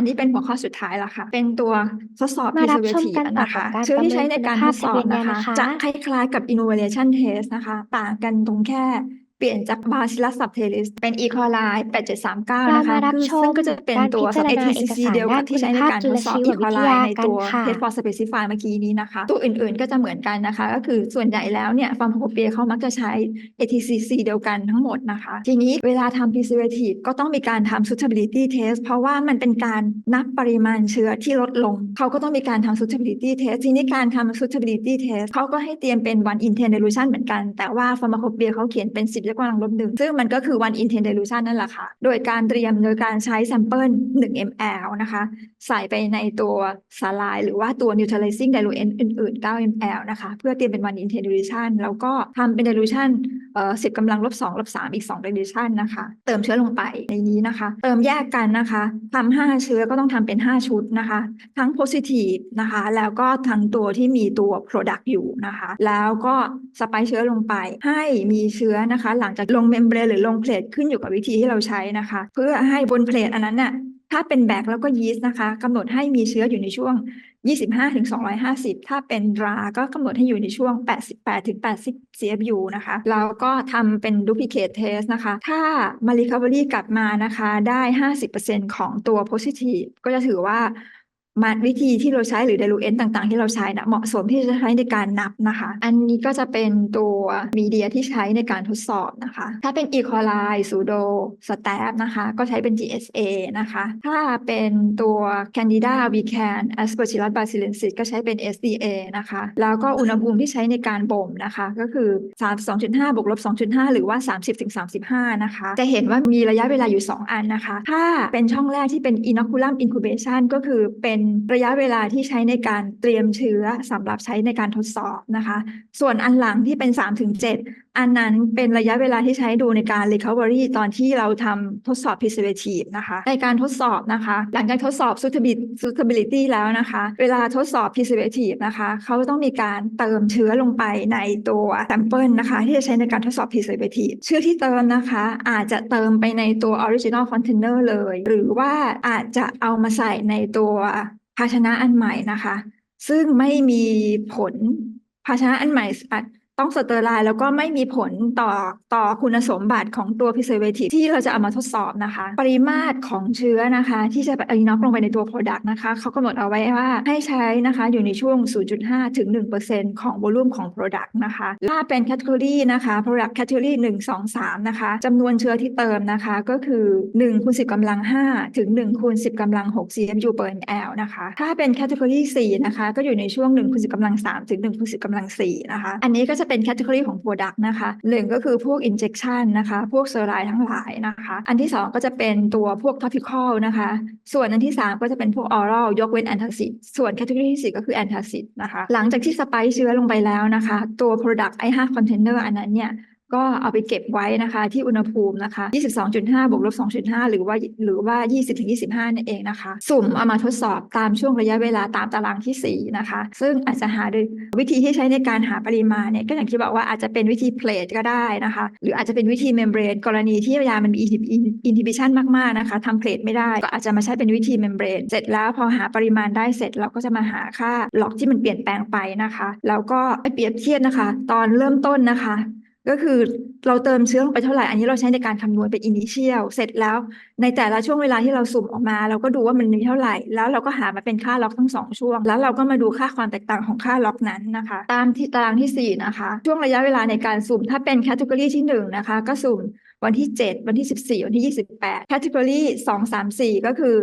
อันนี้เป็นหัวข้อสุดท้ายละค่ะ เป็นตัวทดสอบมารับชม preservative กันต่อนะคะกับการเชื้อที่ประเมินใช้ในการคุทณดภาพสอบทางนะคะวิทยานะคะ จะคล้ายๆกับ innovation test นะคะ ต่างกันตรงแค่ เปลี่ยนจาก Bacillus subtilis เป็น E. coli 8739เรานะคะมารับคือชมซึ่งก็จะเป็นการตัวพิจารณา ATCC เอกสารเดียวกับด้านที่ใช้ในคุณภาพการทดสอบจุ E. ลชีววิท coli ยาในกันตัวค่ะ test for specify เมื่อกี้นี้นะคะ ตัวอื่นๆก็จะเหมือนกันนะคะ ก็คือส่วนใหญ่แล้วเนี่ย pharmacopoeia เขามักจะใช้ ATCC เดียวกันทั้งหมดนะคะ ทีนี้เวลาทำ preservative ก็ต้องมีการทำ suitability test เพราะว่ามันเป็นการนับปริมาณเชื้อที่ลดลง เขาก็ต้องมีการทำ suitability test ทีนี้การทำ suitability test เขาก็ให้เตรียมเป็น one in ten dilution เหมือนกัน แต่ว่า pharmacopoeia เขาเขียนเป็น10ยกกำลังลบหนึ่งซึ่งมันก็คือ one in ten dilution นั่นแหละค่ะ โดยการเตรียมโดยการใช้ sample 1 ml นะคะ ใส่ไปในตัวสาลาย หรือว่าตัว neutralizing diluent อื่นๆ 9 ml นะคะ เพื่อเตรียมเป็น one in ten dilution แล้วก็ทำเป็น dilution เอ่อ10กำลังลบ2ลบ3อีก2 dilution นะคะ เติมเชื้อลงไปในนี้นะคะ เติมแยกกันนะคะทำ5เชื้อก็ต้องทำเป็น 5 ชุดนะคะ ทั้ง positive นะคะ แล้วก็ทั้งตัวที่มีตัว product อยู่นะคะ แล้วก็สไปเชื้อลงไปให้มีเชื้อนะคะหลังจากลงเมมเบรนหรือลงเพลทขึ้นอยู่กับวิธีที่เราใช้นะคะ เพื่อให้บนเพลทอันนั้นน่ะถ้าเป็นแบคแล้วก็ยีสต์นะคะกำหนดให้มีเชื้ออยู่ในช่วง 25ถึง250 ถ้าเป็นราก็กำหนดให้อยู่ในช่วง 88ถึง80 CFU นะคะ แล้วก็ทำเป็น duplicate test นะคะ ถ้ามา recovery กลับมานะคะ ได้ 50%ของตัว positive ก็จะถือว่า มาวิธีที่เราใช้หรือ diluent ต่างๆ ที่เราใช้นะเหมาะสมที่จะใช้ในการนับนะคะ อันนี้ก็จะเป็นตัวมีเดียที่ใช้ในการทดสอบนะคะ ถ้าเป็น E. coli pseudo staph นะคะ ก็ใช้เป็น GSA นะคะ ถ้าเป็นตัว Candida albicans Aspergillus basilensis ก็ใช้เป็น SDA นะคะ แล้วก็อุณหภูมิที่ใช้ในการบ่มนะคะ ก็คือ 32.5บวกลบ2.5 หรือว่า 30ถึง35 นะคะ จะเห็นว่ามีระยะเวลาอยู่ 2 อันนะคะ ถ้าเป็นช่องแรกที่เป็น inoculum incubation ก็คือเป็นระยะเวลาที่ใช้ในการเตรียมเชื้อสำหรับใช้ในการทดสอบนะคะ ส่วนอันหลังที่เป็น 3-7 อันนั้นเป็นระยะเวลาที่ใช้ดูในการ recovery ตอนที่เราทำทดสอบ preservative นะคะ ในการทดสอบนะคะ หลังจากทดสอบ suitability suitability แล้วนะคะ เวลาทดสอบ preservative นะคะเขาต้องมีการเติมเชื้อลงไปในตัว sample นะคะ ที่จะใช้ในการทดสอบ preservative เชื้อที่เติมนะคะ อาจจะเติมไปในตัว original container เลย หรือว่าอาจจะเอามาใส่ในตัว ภาชนะอันใหม่นะคะ ซึ่งไม่มีผล ภาชนะอันใหม่อาจ ต้องสเตอร์ไลน์แล้วก็ไม่มีผลต่อต่อคุณสมบัติของตัว preservative ที่เราจะเอามาทดสอบนะคะ ปริมาตรของเชื้อนะคะ ที่จะเอาอินอกลงไปในตัว product นะคะเขากำหนดเอาไว้ว่าให้ใช้นะคะอยู่ในช่วง 0.5 ถึง 1%ของ volume ของ product นะคะ ถ้าเป็น category นะคะ product category 1 2 3 นะคะจำนวนเชื้อที่เติมนะคะ ก็คือ1คูณ10กำลัง 5 ถึง1คูณ10กำลัง6 cmu per ml นะคะ ถ้าเป็น category 4นะคะ ก็อยู่ในช่วง1คูณ10กำลัง3ถึง1คูณ10กำลัง4นะคะ อันนี้ก็จะเป็นแคตตาล็อของ product นะคะหนึ่งก็คือพวก injection นะคะ พวกเซอร์ไลทั้งหลายนะคะ อันที่ 2 ก็จะเป็นตัวพวก topical นะคะ ส่วนอันที่ 3 ก็จะเป็นพวก oral ยกเว้น antacid ส่วนแคตตาล็อที่ 4 ก็คือ antacid นะคะ หลังจากที่สไปซ์เชื้อลงไปแล้วนะคะ ตัว product ไอ้5 container อันนั้นเนี่ย ก็เอาไปเก็บไว้นะคะที่อุณหภูมินะคะ 22.5 บวกลบ 2.5 หรือว่าหรือว่า 20-25 นั่นเองนะคะ สุ่มเอามาทดสอบตามช่วงระยะเวลาตามตารางที่ 4 นะคะ ซึ่งอาจจะหาโดยวิธีที่ใช้ในการหาปริมาณเนี่ยก็อย่างที่บอกว่าอาจจะเป็นวิธีเพลทก็ได้นะคะ หรืออาจจะเป็นวิธีเมมเบรนกรณีที่ยามันมีอินทิบิชันมาก ๆ นะคะทำเพลทไม่ได้ ก็อาจจะมาใช้เป็นวิธีเมมเบรนเสร็จแล้วพอหาปริมาณได้เสร็จเราก็จะมาหาค่าล็อกที่มันเปลี่ยนแปลงไปนะคะ แล้วก็ไปเปรียบเทียบนะคะ ตอนเริ่มต้นนะคะ ก็คือเราเติมเชื้อลงไปเท่าไหร่ อันนี้เราใช้ในการคำนวณเป็นอินิเชียลเสร็จแล้วในแต่ละช่วงเวลาที่เราสุ่มออกมา เราก็ดูว่ามันมีเท่าไหร่ แล้วเราก็หามาเป็นค่าล็อกทั้งสองช่วง แล้วเราก็มาดูค่าความแตกต่างของค่าล็อกนั้นนะคะ ตามที่ตารางที่ 4 นะคะ ช่วงระยะเวลาในการสุ่มถ้าเป็นแคตตากรีที่1นะคะก็สุ่ม วันที่ 7 วันที่ 14 วันที่ 28แคตตากรี2 3 4 ก็คือ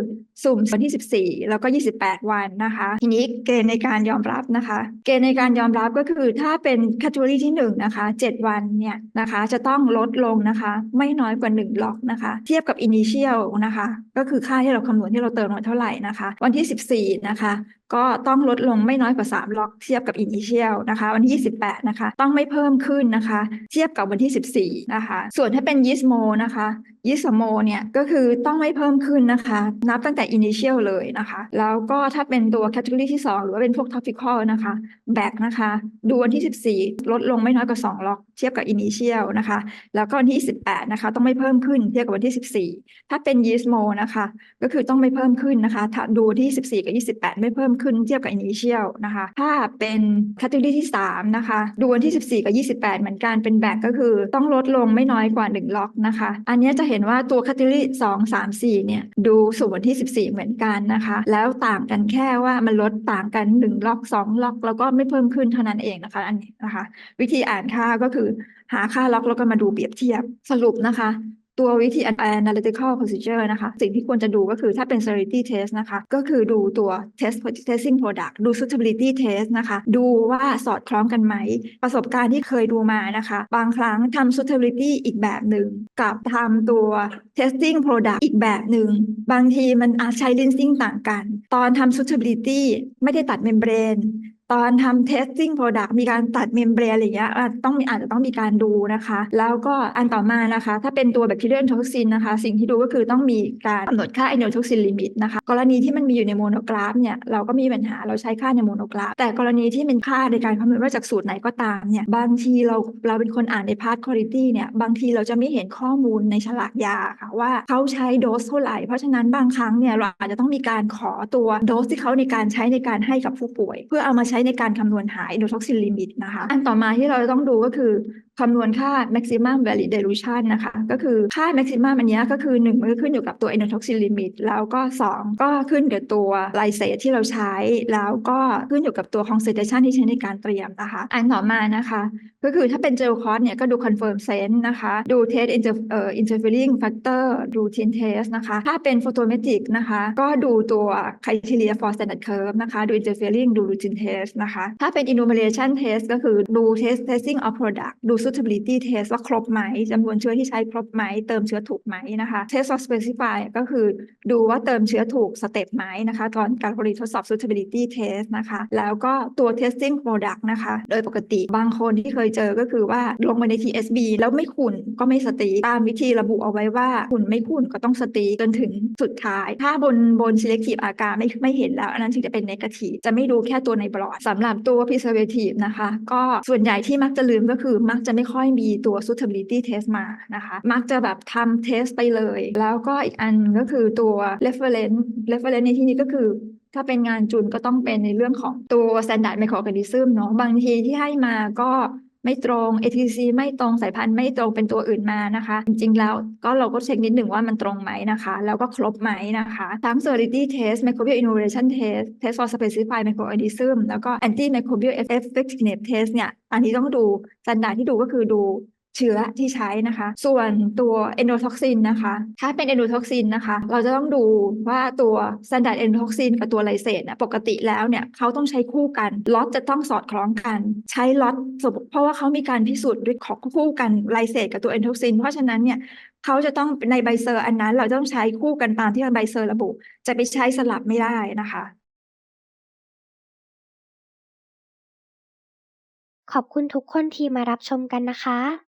สุ่มวันที่ 14 แล้วก็ 28 วันนะคะ ทีนี้เกณฑ์ในการยอมรับนะคะ เกณฑ์ในการยอมรับก็คือถ้าเป็นแคตตากรีที่1นะคะ7 วันเนี่ยนะคะจะต้องลดลงนะคะ ไม่น้อยกว่า 1 ล็อกนะคะ เทียบกับ initial นะคะ ก็คือค่าที่เราคำนวณที่เราเติมมาเท่าไหร่นะคะ วันที่ 14 นะคะ ก็ต้องลดลงไม่น้อยกว่า 3 ล็อกเทียบกับ initial นะคะ วันที่ 28 นะคะ ต้องไม่เพิ่มขึ้นนะคะ เทียบกับวันที่ 14 นะคะ ส่วนถ้าเป็นยีสต์โมนะคะยีสต์โมเนี่ยก็คือต้องไม่เพิ่มขึ้นนะคะ นับตั้งแต่ initial เลยนะคะ แล้วก็ถ้าเป็นตัว category ที่ 2 หรือว่าเป็นพวก topical นะคะแบกนะคะ ดูวันที่ 14 ลดลงไม่น้อยกว่า 2 ล็อกเทียบกับ initial นะคะ แล้วก็วันที่ 18 นะคะ ต้องไม่เพิ่มขึ้นเทียบกับวันที่ 14 ถ้าเป็น yeast mo นะคะ ก็คือต้องไม่เพิ่มขึ้นนะคะ ถ้าดูที่ 14 กับ 28 ไม่เพิ่มขึ้นเทียบกับ initial นะคะ ถ้าเป็น category ที่ 3 นะคะ ดูวันที่ 14 กับ 28 เหมือนกันเป็นแบกก็คือต้องลดลงไม่น้อยกว่า 1 ล็อกนะคะ อันนี้จะเห็นว่าตัว category 2 3 4 เนี่ย ดูสูงวันที่ 14 เหมือนกันนะคะ แล้วต่างกันแค่ว่ามันลดต่างกัน 1 ล็อก 2 ล็อก แล้วก็ไม่เพิ่มขึ้นเท่านั้นเองนะคะ อันนี้นะคะ วิธีอ่านค่าก็คือหาค่าล็อกแล้วก็มาดูเปรียบเทียบสรุปนะคะ ตัววิธี analytical procedure นะคะ สิ่งที่ควรจะดูก็คือถ้าเป็น sterility test นะคะ ก็คือดูตัว test testing product ดู suitability test นะคะ ดูว่าสอดคล้องกันไหม ประสบการณ์ที่เคยดูมานะคะ บางครั้งทำ suitability อีกแบบหนึ่งกับทำตัว testing product อีกแบบหนึ่ง บางทีมันอาจใช้ rinsing ต่างกัน ตอนทำ suitability ไม่ได้ตัด membrane ตอนทำ testing product มีการตัดเมมเบรนอะไรเงี้ยอะต้องมีอาจจะต้องมีการดูนะคะ แล้วก็อันต่อมานะคะ ถ้าเป็นตัว bacterial toxin นนะคะ สิ่งที่ดูก็คือต้องมีการกำหนดค่า endotoxin limit นะคะ กรณีที่มันมีอยู่ในโมโนกราฟเนี่ยเราก็มีปัญหาเราใช้ค่าในโมโนกราฟ แต่กรณีที่เป็นค่าในการคำนวณว่าจากสูตรไหนก็ตามเนี่ยบางทีเราเราเป็นคนอ่านในพาร์ท quality เนี่ยบางทีเราจะไม่เห็นข้อมูลในฉลากยาค่ะว่าเขาใช้โดสเท่าไหร่ เพราะฉะนั้นบางครั้งเนี่ยเราอาจจะต้องมีการขอตัวโดสที่เขาในการใช้ในการให้กับผู้ป่วย เพื่อเอามาใช้ในการคำนวณหา endotoxin limit นะคะ อันต่อมาที่เราจะต้องดูก็คือ คำนวณค่า maximum valid dilution นะคะ ก็คือค่า maximum อันนี้ก็คือ 1 มันก็ขึ้นอยู่กับตัว endotoxin limit แล้วก็ 2 ก็ขึ้นกับตัวไลเซตที่เราใช้ แล้วก็ขึ้นอยู่กับตัว concentration ที่ใช้ในการเตรียมนะคะ อันต่อมานะคะ ก็คือถ้าเป็นเจลคอสเนี่ยก็ดู confirm sense นะคะ ดู test inter เอ่อ interfering factor ดู tin test นะคะ ถ้าเป็น photometric นะคะ ก็ดูตัว criteria for standard curve นะคะ ดู interfering ดู routine test นะคะ ถ้าเป็น enumeration test ก็คือดู test testing of product ดู suitability test ว่าครบไหมจำนวนเชื้อที่ใช้ครบไหม เติมเชื้อถูกไหมนะคะ test of specify ก็คือดูว่าเติมเชื้อถูกสเต็ปไหมนะคะ ตอนการบริตทดสอบ suitability test นะคะ แล้วก็ตัว testing product นะคะ โดยปกติบางคนที่เคยเจอก็คือว่าลงไปใน TSB แล้วไม่ขุ่นก็ไม่สตีตามวิธีระบุเอาไว้ว่าขุ่นไม่ขุ่นก็ต้องสตีจนถึงสุดท้าย ถ้าบนบน selective อาการไม่ไม่เห็นแล้ว อันนั้นถึงจะเป็น negative จะไม่ดูแค่ตัวในบลอดสำหรับตัว preservative นะคะ ก็ส่วนใหญ่ที่มักจะลืมก็คือมักจะไม่ค่อยมีตัว suitability test มานะคะ มักจะแบบทำ test ไปเลย แล้วก็อีกอันก็คือตัว reference reference ในที่นี้ก็คือถ้าเป็นงานจุนก็ต้องเป็นในเรื่องของตัว standard microorganism เนาะบางทีที่ให้มาก็ ไม่ตรง ATC ไม่ตรงสายพันธุ์ไม่ตรงเป็นตัวอื่นมานะคะ จริงๆแล้วก็เราก็เช็คนิดหนึ่งว่ามันตรงไหมนะคะ แล้วก็ครบไหมนะคะ ทั้ง sterility test microbial innovation test test for specified microorganism แล้วก็ anti microbial effectiveness test เนี่ย อันนี้ต้องดูสันดาที่ดูก็คือดู เชื้อที่ใช้นะคะ ส่วนตัว endotoxin นนะคะ ถ้าเป็น endotoxin นนะคะ เราจะต้องดูว่าตัว standard endotoxin กับตัวไลเซตนะปกติแล้วเนี่ยเขาต้องใช้คู่กันล็อตจะต้องสอดคล้องกัน ใช้ล็อตสมมุเพราะว่าเขามีการพิสูจน์ด้วยของคู่กันไลเซตกับตัว endotoxin เพราะฉะนั้นเนี่ยเขาจะต้องในใบเซอร์อันนั้น เราต้องใช้คู่กันตามที่ใบเซอร์ระบุ จะไปใช้สลับไม่ได้นะคะขอบคุณทุกคนที่มารับชมกันนะคะ